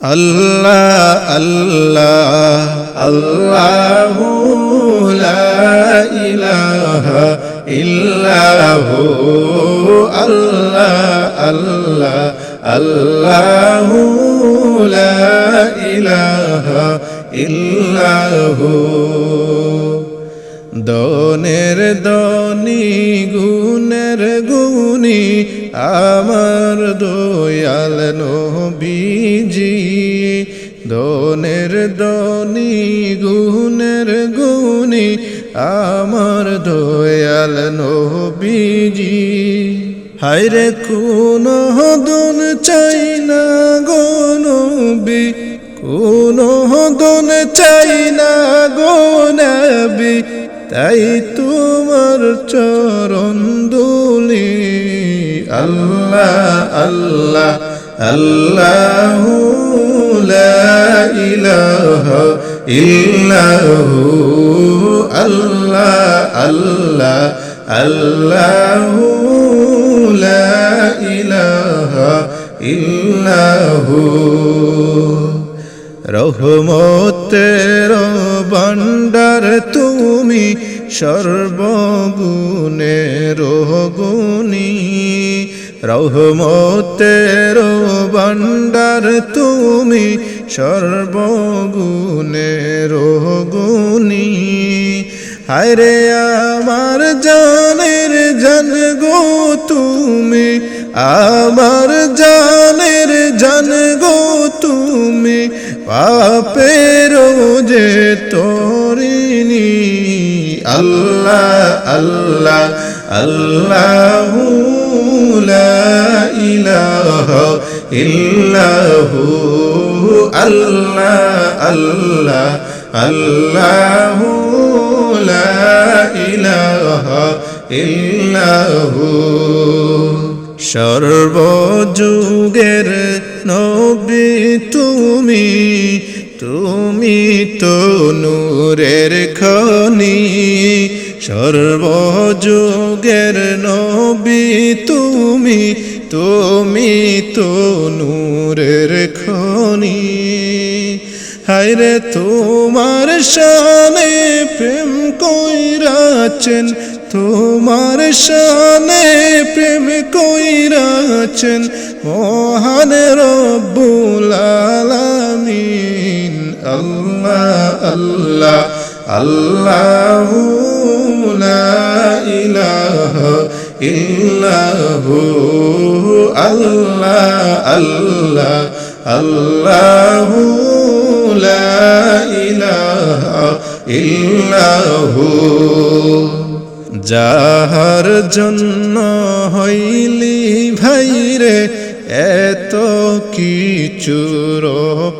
আল্লাহ আল্লাহ, আল্লাহু লা ইলাহা ইল্লাহু, আল্লাহ আল্লাহ, আল্লাহু লা ইলাহা ইল্লাহু। দনের দনি গুণের গুণী আমার দয়াল নবীজি। দনের দনি, গুণের গুণী আমার দয়াল নবীজি। হায়রে কোন দন চাই না গো নবী, কোন দন চাই না গো নবী, তাই তোমার চরণ আল্লাহ আল্লাহ আল্লাহ লা ইলাহা ইল্লাহু, আল্লাহ আল্লাহ আল্লাহ লা ইলাহা ইল্লাহু। রহমতের তুমি সর্বগুণের গুণী। রহমতের ভান্ডার তুমি সর্বগুণের গুণী হায়রে আমার জানের জান গো তুমি, আমার জানের জান গো তুমি, পাপের যে তরিনি আল্লাহ আল্লাহ আল্লাহ লা ইলাহা ইল্লাহু আল্লাহ আল্লাহ আল্লাহ লা ইলাহা ইল্লাহু। সর্বযুগের নবী তুমি তুমি তো নূরের খনি। সর্বযুগের নবী তুমি তুমি তো নূরের খনি। হায়রে তোমার শানে প্রেম কইরাছেন, তোমার শানে প্রেম কইরাছেন মহান রব্বুল আলামিন। আল্লাহ আল্লাহ। আল্লাহ ইলাহা ইল্লাহু, আল্লাহ আল্লাহ আল্লাহ ইলাহা ইল্লাহু। যাহার জন্য হইলি ভাইরে এত কিছুর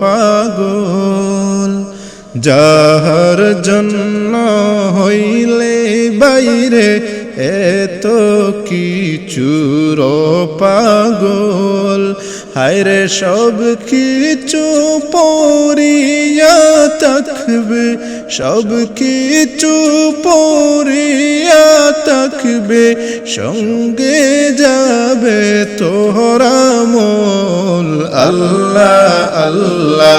পাগল। যাহার জন্য হইলে বাইরে এত কিছুর পাগল। হায়রে সব কিছু পরিয়া থাকবে, সব কিছু পরিয়া থাকবে, সঙ্গে যাবে তোহরা মোল। আল্লাহ আল্লাহ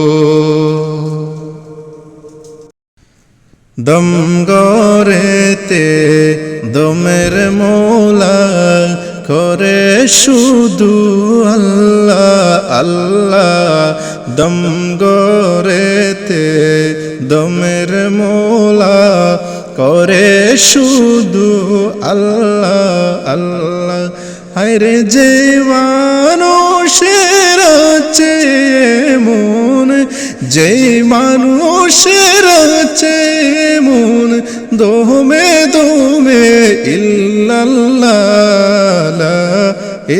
দম গরেতে দমের মোলা করে শুধু আল্লাহ আল্লাহ। দম গরেতে দমের মোলা করে শুধু আল্লাহ আল্লাহ। হায়রে যে মানুষের আছে মন যে মানুষের আছে মন দোমে দোমে ইল্লাল্লাহ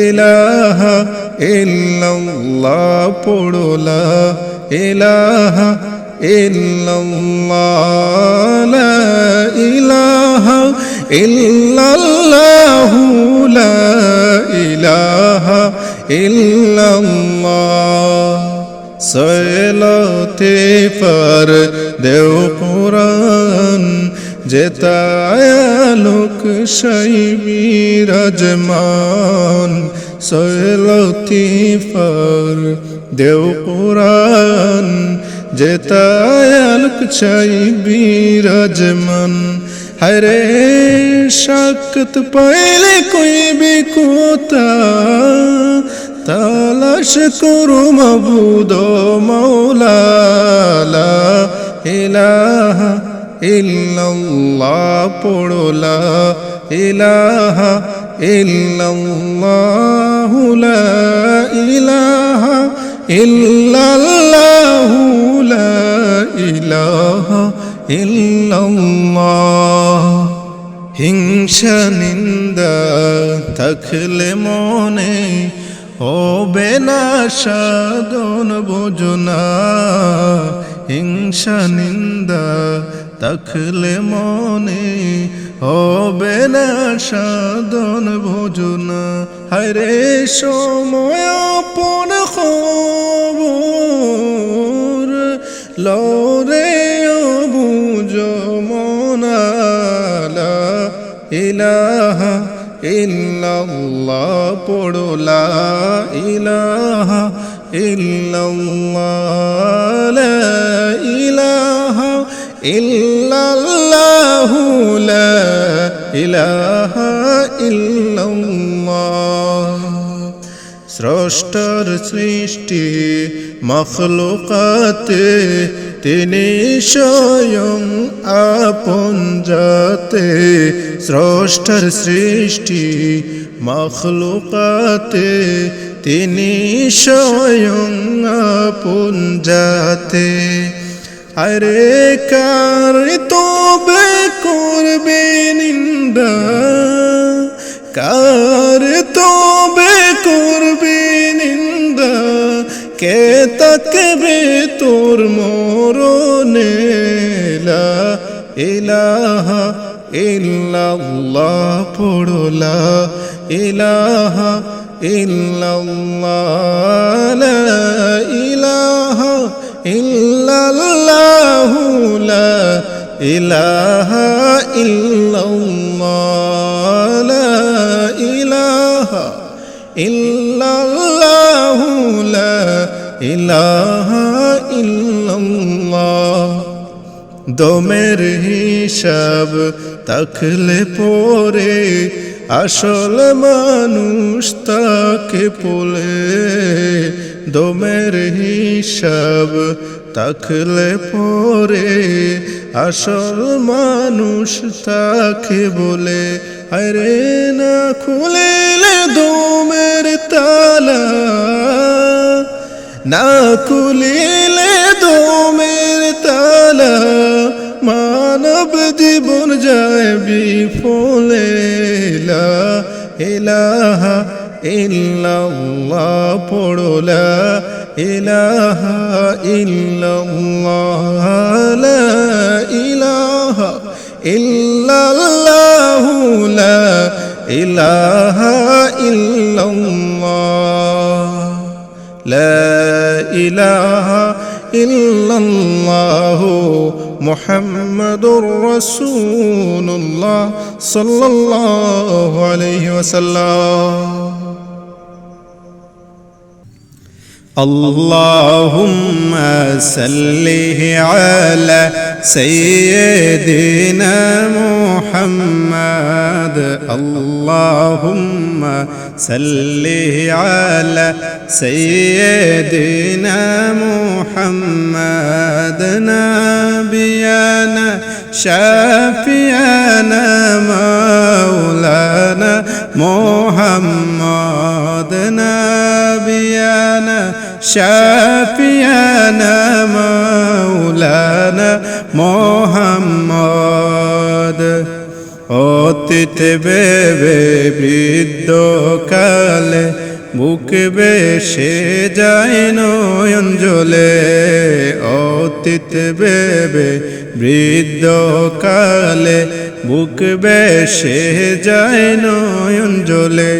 ইলাহা ইল্লাল্লাহ পড়লা, ইলাহা ইল্লাল্লাহ ইলাহা ইল্লাল্লাহু, লা ইলাহা ইল্লাল্লাহ। সৈলতে পর দেও কুরআন যেতায়ালোক শৈ বিরাজমান সৈলতি পর দেও কুরআন যেতায়ালোক শৈ বিরাজমান হরে শক্ত পাইলে কই বিকুতা তালাশ করু মবুদ মৌলা লা ইলাহা ইল্লাল্লাহ পড়লা ইলাহা ইল্লাল্লাহু, লা ইলাহা ইল্লাল্লাহু, লা ইলাহা ইল্লাল্লাহ। হিংসা নিন্দা থাকলে মনে হবে না সাধন বোঝনা, হিংসা, নিন্দা থাকলে মনে হবে না সাধন ভোজনা হরে সময় আপন খবর লরে বুঝ মনালা, ইলাহা ইল্লাল্লাহ পড়লা ইলাহা ইল্লাল্লাহ লা ইলাহা ইল্লাল্লাহু লা ইলাহা ইল্লাল্লাহ। স্রষ্টর সৃষ্টি মখলুকাতে তিনি স্বয়ং আপন যাতে স্রষ্টর সৃষ্টি, মখলুকাতে। তিনি স্বয়ং আপন যাতে আরে কার তবে করবে নিন্দা? কার তবে করবে নিন্দা? কে তাকবে তোর মরণে লা ইলাহা ইল্লাল্লাহ পড়লা ইলাহা ইল্লাল্লাহ, লা ইলাহা ইল্লাল্লাহু, লা ইলাহা ইল্লাল্লাহ, লা ইলাহা ইল্লাল্লাহু, লা ইলাহা দমের হিসাব তাকলে পরে আসল মানুষ তাকে পোলে। দমের হিসাব তাকলে পরে আসল মানুষ তাকে বলে। আরে না খুলিলে দমের তালা, না খুলিলে بفول لا إله إلا الله পড়ো لا إله إلا الله لا إله إلا الله لا إله إلا الله لا إله إلا الله. صلى الله عليه وسلم. اللهم صل على سيدنا محمد. اللهم صل على سيدنا محمد نبينا شافينا مولانا محمد نبينا شافينا مولانا محمد অতীত বেবে বৃদ্ধ কালে বুক বেশে যায় নয়ন জলে অতীত বেবে বৃদ্ধ কালে বুক বেশে যায় নয়ন জলে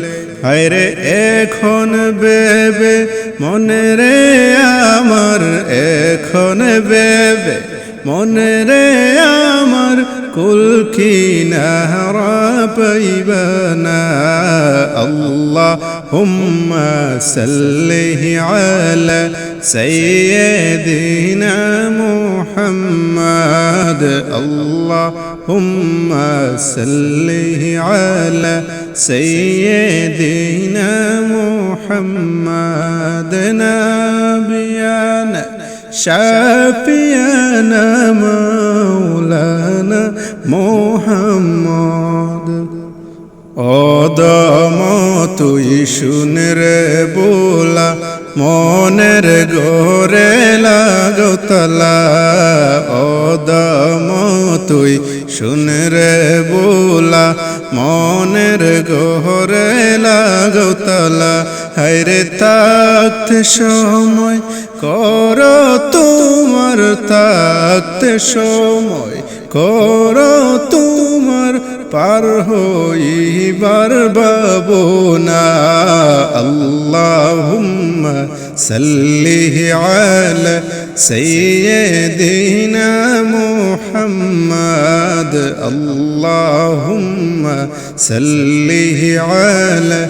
হায়রে এখন বেবে মনে রে আমার, এখন বেবে মনে রে আমার কুল পাইবানা আল্লাহ হুম্মা সাল্লিহি আলা সাইয়্যিদিনা মুহাম্মাদ আল্লাহ হুম্মা সাল্লিহি আলা সাইয়্যিদিনা মুহাম্মাদ নাবিয়ানা শাফিয়ানা মাওলানা মোহাম্মদ। অদম তুই শুনে রে বোলা, মনের গোরে লাগতলা অদম তুই শুনে রে বোলা, মনের গোরে লাগতলা হায়রে তাকতে সময় কর তোমার, তাকতে সময় কর তোমার, পার হইবার বাবনা আল্লাহুম্মা সাল্লি আলা সাইয়্যিদিনা মুহাম্মাদ আল্লাহুম্মা সাল্লিহি আলা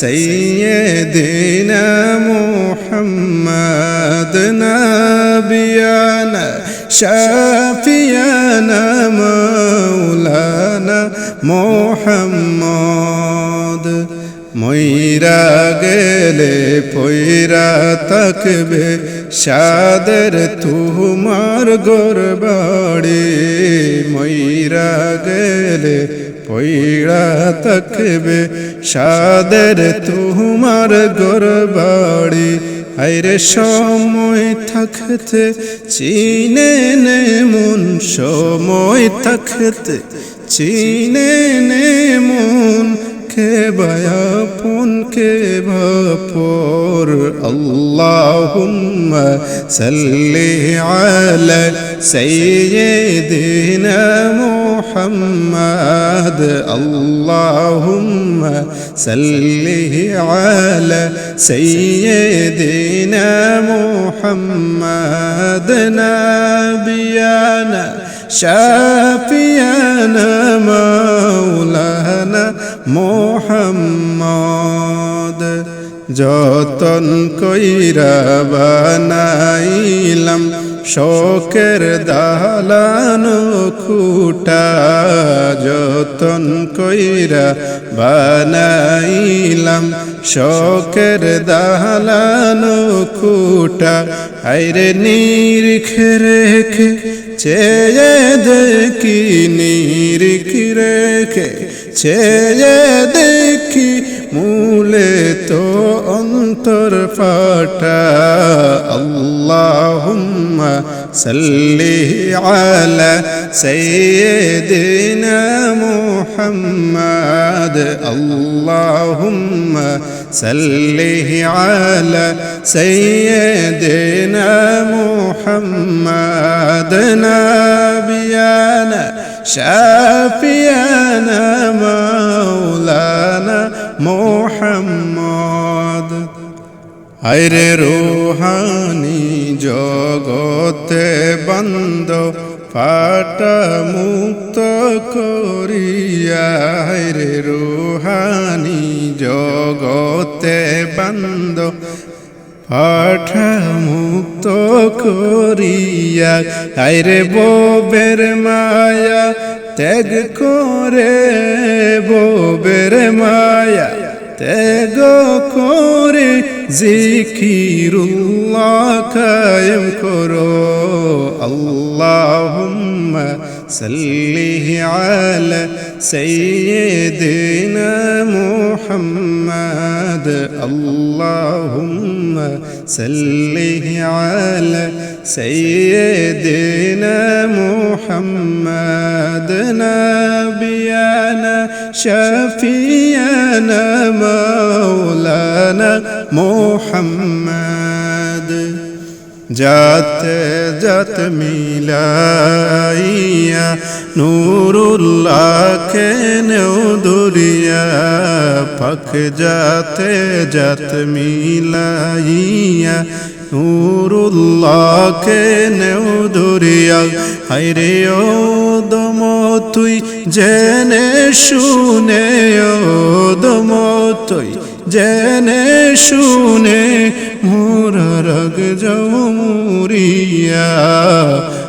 সাইয়্যিদিনা মুহাম্মাদ নাবিয়ানা শাফিয়ানা মাওলানা মোহাম্মদ ময়রা গেলে পয়রা তাকবে সাদের তুমার গোর বাড়ি ময়রা গেলে পয়রা তাকবে সাদের তুমার গোর বাড়ি আইরে সময় থাকতে চিনে নে মন, সময় থাকতে চিনে নে মন। কে বায়াপন কে বাপর আল্লাহুম্মা সাল্লি আলা সাইয়্যিদিনা মুহাম্মাদ আল্লাহুম্মা সাল্লি আলা সাইয়্যিদিনা মুহাম্মাদ নাবিয়ানা শাফিয়ানা মাওলানা মোহাম্মদ, যতন কইরা বানাইলাম, শোকের দালান খুটা, যতন কইরা বানাইলাম, শোকের দালান খুটা। আইরে নিরিখে রেখে, চেয়ে দেখি নিরিখ রেখে চেয়ে দেখি মূলে তো অন্তর ফাটা। আল্লাহুম্মা সাল্লি আলা সাইয়্যিদিনা মুহাম্মাদ। আল্লাহুম্মা সাল্লি আলা সাইয়্যিদিনা মুহাম্মাদ। নাবিয়ানা শাফিয়ানা মাওলানা মোহাম্মদ আইরে রোহানি জগতে বন্ধ, ফাটা মুক্ত করিয়া। রে রোহানি জগতে বন্ধ পাঠা মুক্ত করিয়া আইরে ববের মায়া, ত্যাগ করে ববের মায়া, ত্যাগ করে জিকিরুল্লাহ কায়েম করো। আল্লাহুম্মা সাল্লি আলা সাইয়্যিদিনা মুহাম্মাদ, আল্লাহুম্মা صله على سيدنا محمد نبينا شفيعنا مولانا محمد. যাতে যাত মিলাইয়া নুরুল্লাহকে নেও দুরিয়া পাক যাতে যাত মিলাইয়া নুরুল্লাহকে নেও দুরিয়া হাইরে ও দম তুই জেনে শুনে ও দম তুই জেনে শুনে মোর রগ জমুরিয়া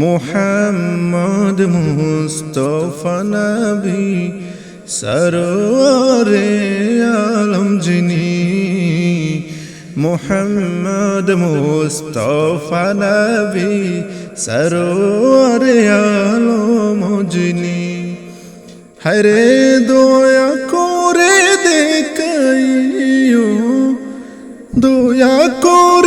মোহাম্মদ মুস্তফা নবী সরোরে আলম যিনি, মোহাম্মদ মুস্তফা নবী সরোরে আলম যিনি। হরে দয়া করে দেখাইও, দয়া করে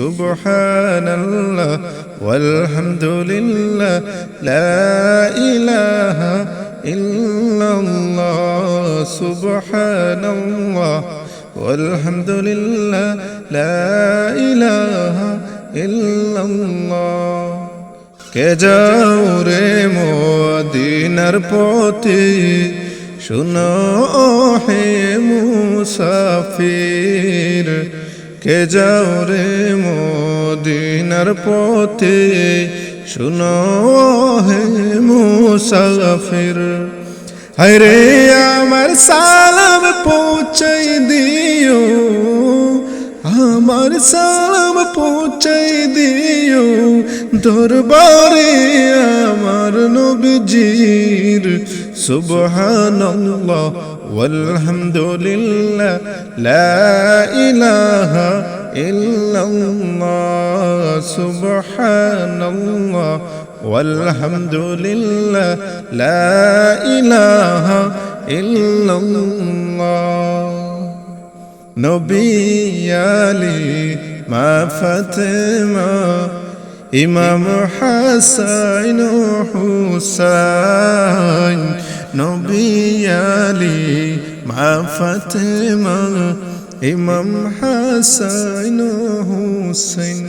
সুবহানাল্লাহ walhamdulillah la ilaha illallah subhanallah walhamdulillah la ilaha illallah কে যাও রে মদিনার পথে শুনো হে মুসাফির কে যাও রে মদিনার পথে? শুনো হে মুসাফির। হরে আমার সালাম পৌঁছাই দিও। আমার সালাম পৌঁছাই দিও। দরবারে আমার নবীজির সুবহানাল্লাহ। والحمد لله لا إله إلا الله سبحان الله والحمد لله لا إله إلا الله. نبي علي ما فاطمة إمام حسين وحسين নবী আলী, মা ফাতেমা, ইমাম হাসাইন হুসাইন।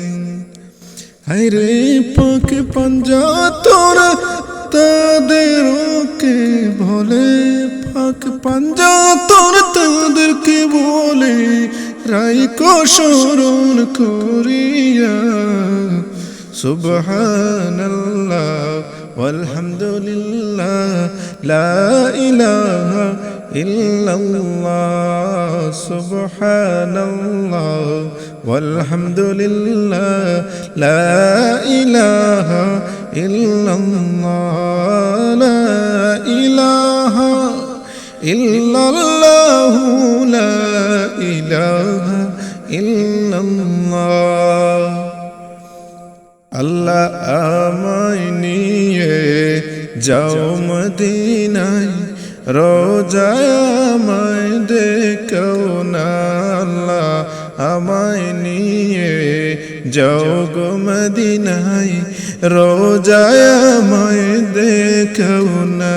হাইরে পাক পাঞ্জা তোরা তাদেরকে বলে ফাঁক পাঞ্জা তোর তাদেরকে বলে রাইকো স্মরণ করিয়া, সুবহানাল্লাহ। walhamdulillah la ilaha illallah subhanallah walhamdulillah la ilaha illallah la ilaha illallah la ilaha illallah আল্লাহ আমায় নিয়ে যাও মদিনায় রোজায় আমায় দেখো না আমায় নিয়ে যাও গো মদিনায় রোজায় আমায় দেখো না।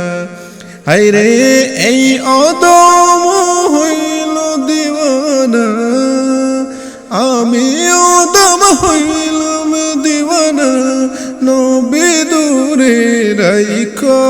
হাইরে এই অদম